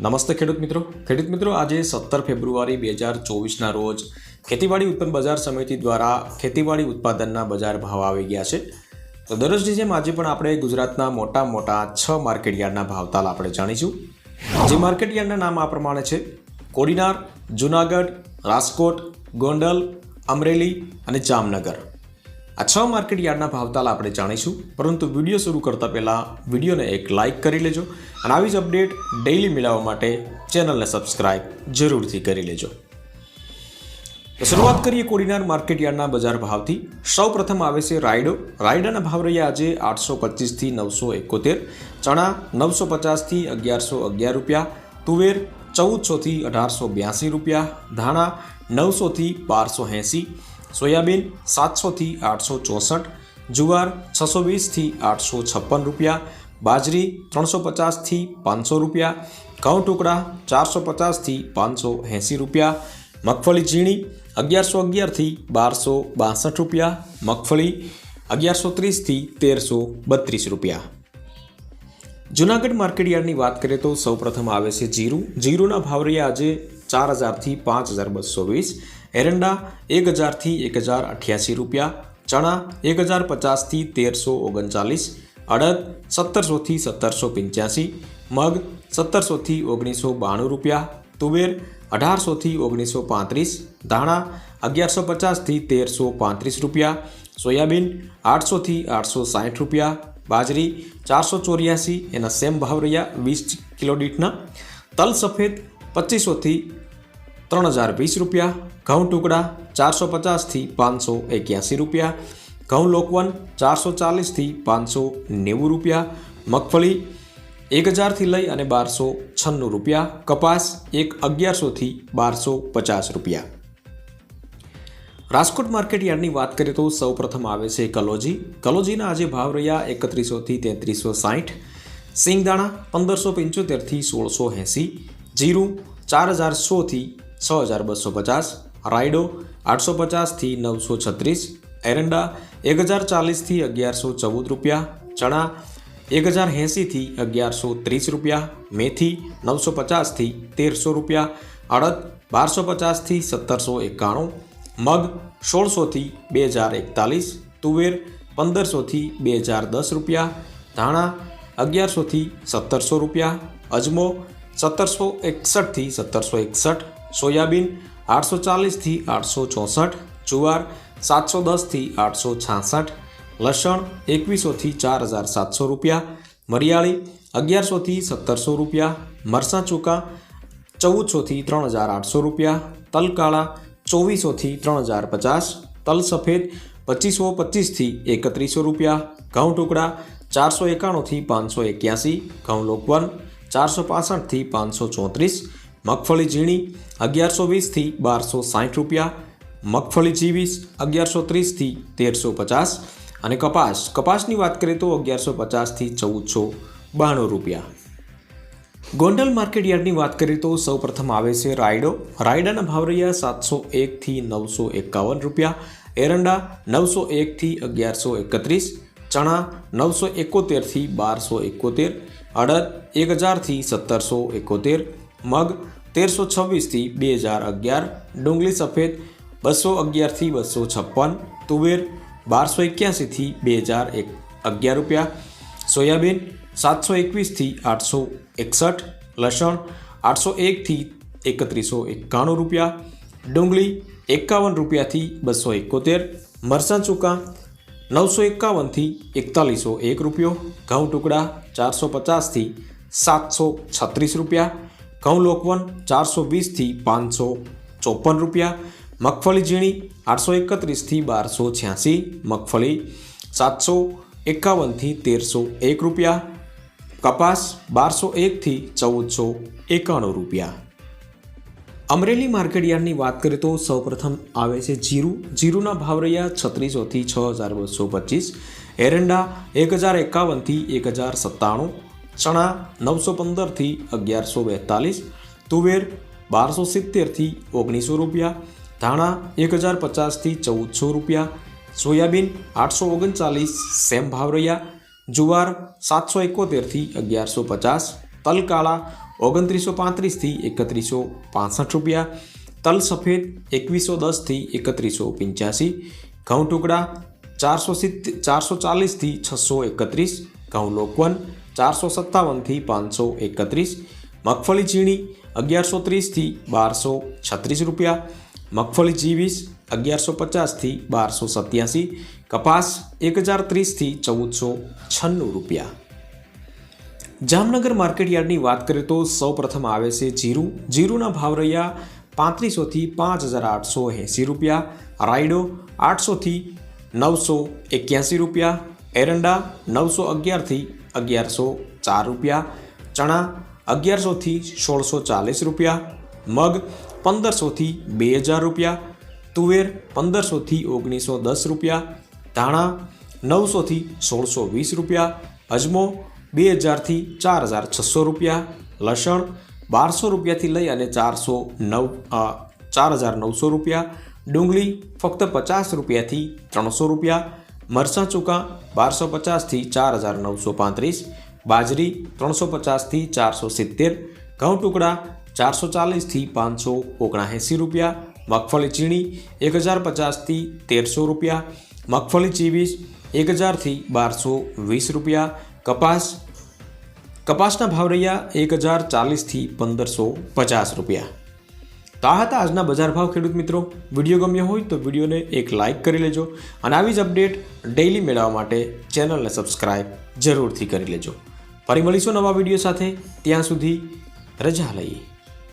નમસ્તે ખેડૂત મિત્રો. ખેડૂત મિત્રો, આજે સત્તર ફેબ્રુઆરી બે હજાર ચોવીસના રોજ ખેતીવાડી ઉત્પન્ન બજાર સમિતિ દ્વારા ખેતીવાડી ઉત્પાદનના બજાર ભાવ આવી ગયા છે. તો દરરોજની જેમ આજે પણ આપણે ગુજરાતના મોટા મોટા છ માર્કેટ યાર્ડના ભાવતાલ આપણે જાણીશું. જે માર્કેટ યાર્ડના નામ આ પ્રમાણે છે. કોડીનાર, જુનાગઢ, રાજકોટ, ગોંડલ, અમરેલી અને જામનગર. આ છ માર્કેટ યાર્ડના ભાવતાલ આપણે જાણીશું. પરંતુ વીડિયો શરૂ કરતા પહેલાં વિડીયોને એક લાઇક કરી લેજો અને આવી જ અપડેટ ડેઇલી મેળવવા માટે ચેનલને સબસ્ક્રાઇબ જરૂરથી કરી લેજો. શરૂઆત કરીએ કોડીનાર માર્કેટ યાર્ડના બજાર ભાવથી. સૌ પ્રથમ આવે છે રાયડો. રાયડાના ભાવ રહ્યા આજે આઠસો પચીસથી નવસો એકોતેર, ચણા નવસો પચાસથી અગિયારસો અગિયાર રૂપિયા, તુવેર ચૌદસોથી અઢારસો બ્યાસી રૂપિયા, ધાણા નવસોથી બારસો એંસી સોયાબીન સાતસોથી આઠસો ચોસઠ, જુવાર છસો વીસથી આઠસો છપ્પન રૂપિયા, બાજરી ત્રણસો પચાસથી પાંચસો રૂપિયા, ઘઉં ટુકડા ચારસો પચાસથી પાંચસો એંસી રૂપિયા, મગફળી ઝીણી અગિયારસો અગિયારથી બારસો બાસઠ રૂપિયા, મગફળી અગિયારસો ત્રીસથી તેરસો બત્રીસ રૂપિયા. જુનાગઢ માર્કેટ યાર્ડની વાત કરીએ તો સૌપ્રથમ આવે છે જીરું. જીરુંના ભાવ રહ્યા આજે ચાર હજારથી પાંચ હજાર બસો વીસ. એરંડા એક હજારથી એક હજાર અઠ્યાસી રૂપિયા, ચણા એક હજાર પચાસથી તેરસો ઓગણચાલીસ, અડદ સત્તરસોથી સત્તરસો પંચ્યાસી, મગ સત્તરસોથી ઓગણીસો બાણું રૂપિયા, તુવેર અઢારસોથી ઓગણીસો પાંત્રીસ, ધાણા અગિયારસો પચાસથી તેરસો પાંત્રીસ રૂપિયા, સોયાબીન આઠસોથી આઠસો સાઠ રૂપિયા, બાજરી ચારસો ચોર્યાસી, એના સેમ ભાવ રહ્યા વીસ કિલો દીઠના, તલ સફેદ પચીસોથી ત્રણ હજાર વીસ રૂપિયા, ઘઉં ટુકડા ચારસો પચાસથી પાંચસો એક્યાસી રૂપિયા, ઘઉં લોકવન ચારસો ચાલીસથી પાંચસો નેવું રૂપિયા, મગફળી એક હજારથી લઈ અને બારસો છન્નું રૂપિયા, કપાસ એક અગિયારસોથી બારસો પચાસ રૂપિયા. રાજકોટ માર્કેટ યાર્ડની વાત કરીએ તો સૌ પ્રથમ આવે છે કલોજી. કલોજીના આજે ભાવ રહ્યા એકત્રીસોથી તેત્રીસો સાઠ, સિંગદાણા પંદરસો પંચોતેરથી સોળસો એંસી, જીરું ચાર હજાર સોથી છ હજાર બસો પચાસ, રાયડો આઠસો પચાસથી નવસો છત્રીસ, એરંડા એક હજાર ચાલીસથી અગિયારસો ચૌદ રૂપિયા, ચણા એક હજાર એંસીથી અગિયારસો ત્રીસ રૂપિયા, મેથી નવસો પચાસથી તેરસો રૂપિયા, અડદ બારસો પચાસથી સત્તરસો એકાણું, મગ સોળસોથી બે હજાર એકતાલીસ, તુવેર પંદરસોથી બે હજાર દસ રૂપિયા, ધાણા અગિયારસોથી સત્તરસો રૂપિયા, અજમો સત્તરસો એકસઠથી સત્તરસો એકસઠ સોયાબીન આઠસો ચાલીસથી આઠસો ચોસઠ, જુવાર સાતસો દસથી આઠસો છાસઠ, લસણ એકવીસોથી ચાર હજાર સાતસો રૂપિયા મરિયાળી અગિયારસોથી સત્તરસો રૂપિયા મરસાં ચૂકા ચૌદસોથી ત્રણ હજાર આઠસો રૂપિયા તલ કાળા ચોવીસોથી ત્રણ હજાર પચાસ, તલ સફેદ પચીસો પચીસથી એકત્રીસો રૂપિયા, ઘઉં ટુકડા ચારસો એકાણુંથી પાંચસો એક્યાસી, ઘઉં લોકવન ચારસો પાસઠથી પાંચસો ચોત્રીસ મગફળી ઝીણી અગિયારસો વીસથી બારસો સાઠ રૂપિયા, મગફળી જીવીસ અગિયારસો ત્રીસથી તેરસો પચાસ અને કપાસ. કપાસની વાત કરીએ તો અગિયારસો પચાસથી ચૌદસો બાણું રૂપિયા. ગોંડલ માર્કેટ યાર્ડની વાત કરીએ તો સૌ પ્રથમ આવે છે રાયડો. રાયડાના ભાવ રહ્યા સાતસો એકથી નવસો એકાવન રૂપિયા, એરંડા નવસો એકથી અગિયારસો એકત્રીસ, ચણા નવસો એકોતેરથી બારસો એકોતેર, અડદ એક હજારથી સત્તરસો એકોતેર, મગ તેરસો છવ્વીસથી બે હજાર અગિયાર, ડુંગળી સફેદ બસો અગિયારથી બસો છપ્પન, તુવેર બારસો એક્યાસીથી બે હજાર એક, અગિયાર રૂપિયા, સોયાબીન સાતસો એકવીસથી આઠસો એકસઠ, લસણ આઠસો એકથી એકત્રીસો એકાણું રૂપિયા, ડુંગળી એકાવન રૂપિયાથી બસો એકોતેર, મરચાં ચૂકા નવસો એકાવનથી એકતાલીસો એક રૂપિયો, ઘઉં ટુકડા ચારસો પચાસથી સાતસો છત્રીસ રૂપિયા ઘઉં લોકવન ચારસો વીસથી પાંચસો ચોપન રૂપિયા, મગફળી ઝીણી આઠસો એકત્રીસથી બારસો છ્યાસી, મગફળી સાતસો એકાવનથી તેરસો એક રૂપિયા, કપાસ બારસો એકથી ચૌદસો એકાણું રૂપિયા. અમરેલી માર્કેટ યાર્ડની વાત કરીએ તો સૌપ્રથમ આવે છે જીરું. જીરુના ભાવ રહ્યા છત્રીસોથી છ હજાર બસો પચીસ. એરંડા એક હજાર એકાવનથી એક હજાર સત્તાણું. ચણા નવસો પંદરથી અગિયારસો બેતાલીસ તુવેર બારસો સિત્તેરથી ઓગણીસો રૂપિયા ધાણા એક હજાર પચાસથી ચૌદસો રૂપિયા સોયાબીન આઠસો ઓગણચાલીસ સેમ ભાવ રહ્યા જુવાર સાતસો એકોતેરથી અગિયારસો પચાસ તલ કાળા ઓગણત્રીસો પાંત્રીસથી એકત્રીસો પાસઠ રૂપિયા તલ સફેદ એકવીસો દસથી એકત્રીસો પંચ્યાસી ઘઉં ટુકડા ચારસો સિત્તેર ચારસો ચાલીસથી છસો એકત્રીસ ઘઉં લોકવન ચારસો સત્તાવનથી પાંચસો એકત્રીસ, મગફળી ઝીણી અગિયારસો ત્રીસથી બારસો છત્રીસ રૂપિયા, મગફળી જીવીસ અગિયારસો પચાસથી બારસો સત્યાસી, કપાસ એક હજાર ત્રીસથી ચૌદસો છન્નું રૂપિયા. જામનગર માર્કેટયાર્ડની વાત કરીએ તો સૌપ્રથમ આવે છે જીરું. જીરુંના ભાવ રહ્યા પાંત્રીસોથી પાંચ હજાર આઠસો એંસી રૂપિયા, રાયડો આઠસોથી નવસો એક્યાસી રૂપિયા, એરંડા નવસો અગિયારથી અગિયારસો ચાર રૂપિયા, ચણા અગિયારસોથી સોળસો ચાલીસ રૂપિયા, મગ પંદરસોથી બે હજાર રૂપિયા, તુવેર પંદરસોથી ઓગણીસો દસ રૂપિયા, ધાણા નવસોથી સોળસો વીસ રૂપિયા, અજમો બે હજારથી ચાર હજાર છસો રૂપિયા, લસણ બારસો રૂપિયાથી લઈ અને ચારસો નવ ચાર હજાર નવસો રૂપિયા, ડુંગળી ફક્ત પચાસ રૂપિયાથી ત્રણસો રૂપિયા મરચાં ચૂકા બારસો પચાસથી ચાર હજાર નવસો પાંત્રીસ, બાજરી ત્રણસો પચાસથી ચારસો સિત્તેર ઘઉં ટુકડા ચારસો ચાલીસથી પાંચસો ઓગણએંસી રૂપિયા, મગફળી ચીણી એક હજાર પચાસથી તેરસો રૂપિયા, મગફળી ચીવીસ એક હજારથી બારસો વીસ રૂપિયા, કપાસ કપાસના ભાવ રહ્યા એક હજાર ચાલીસથી પંદરસો પચાસ રૂપિયા. તો આ હતા આજના બજાર ભાવ ખેડૂત મિત્રો. વીડિયો ગમ્યો હોય તો વિડીયોને એક લાઇક કરી લેજો અને આવી જ અપડેટ ડેઇલી મેળવવા માટે ચેનલને સબસ્ક્રાઇબ જરૂરથી કરી લેજો. ફરી મળીશું નવા વીડિયો સાથે. ત્યાં સુધી રજા લઈએ.